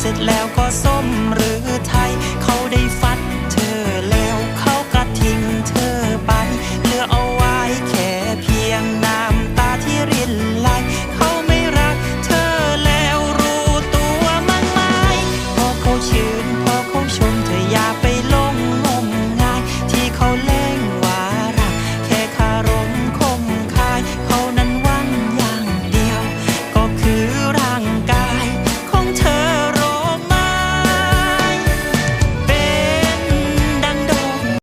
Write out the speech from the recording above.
เสร็จแล้วก็ส่